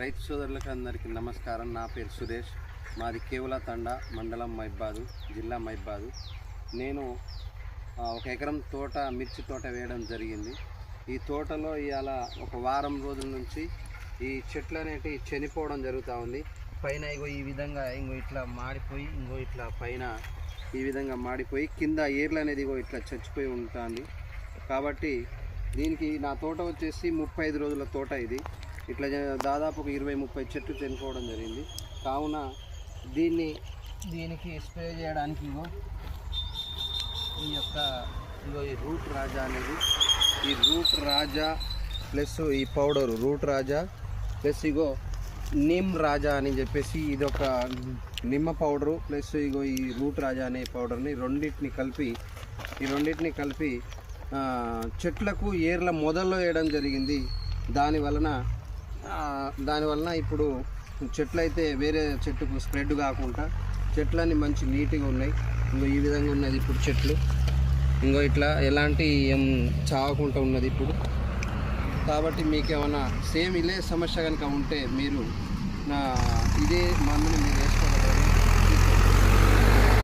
రైతు సోదరులకు అందరికీ నమస్కారం. నా పేరు సురేష్. మాది కేవల తండ మండలం మైబాదు జిల్లా మైబాదు. నేను ఒక ఎకరం తోట మిర్చి తోట వేయడం జరిగింది. ఈ తోటలో ఇవాళ ఒక వారం రోజుల నుంచి ఈ చెట్లు అనేటివి చనిపోవడం జరుగుతూ ఉంది. పైన ఇగో ఈ విధంగా ఇంకో ఇట్లా మాడిపోయి ఇంకో ఇట్లా పైన ఈ విధంగా మాడిపోయి కింద ఏర్లు అనేది ఇగో ఇట్లా చచ్చిపోయి ఉంటుంది. కాబట్టి దీనికి నా తోట వచ్చేసి ముప్పై ఐదు రోజుల తోట ఇది. ఇట్లా దాదాపు ఒక ఇరవై ముప్పై చెట్లు చనిపోవడం జరిగింది. కావున దీన్ని దీనికి స్ప్రే చేయడానికి ఇగో ఈ యొక్క ఇగో ఈ రూట్ రాజా అనేది ఈ రూట్ రాజా ప్లస్ ఈ పౌడరు రూట్ రాజా ప్లస్ ఇగో నిమ్ రాజా అని చెప్పేసి ఇది ఒక నిమ్మ పౌడరు ప్లస్ ఇగో ఈ రూట్ రాజా అనే పౌడర్ని రెండింటిని కలిపి ఈ రెండింటిని కలిపి చెట్లకు ఏర్ల మొదల్లో వేయడం జరిగింది. దాని వలన దానివలన ఇప్పుడు చెట్లు అయితే వేరే చెట్టుకు స్ప్రెడ్ కాకుండా చెట్లన్నీ మంచి నీట్గా ఉన్నాయి. ఇంకో ఈ విధంగా ఉన్నది ఇప్పుడు చెట్లు. ఇంకో ఇట్లా ఎలాంటి ఏం చావకుండా ఉన్నది ఇప్పుడు. కాబట్టి మీకు ఏమైనా సేమ్ ఇదే సమస్య కనుక ఉంటే మీరు నా ఇదే మందుని మీరు వేసుకోవాలి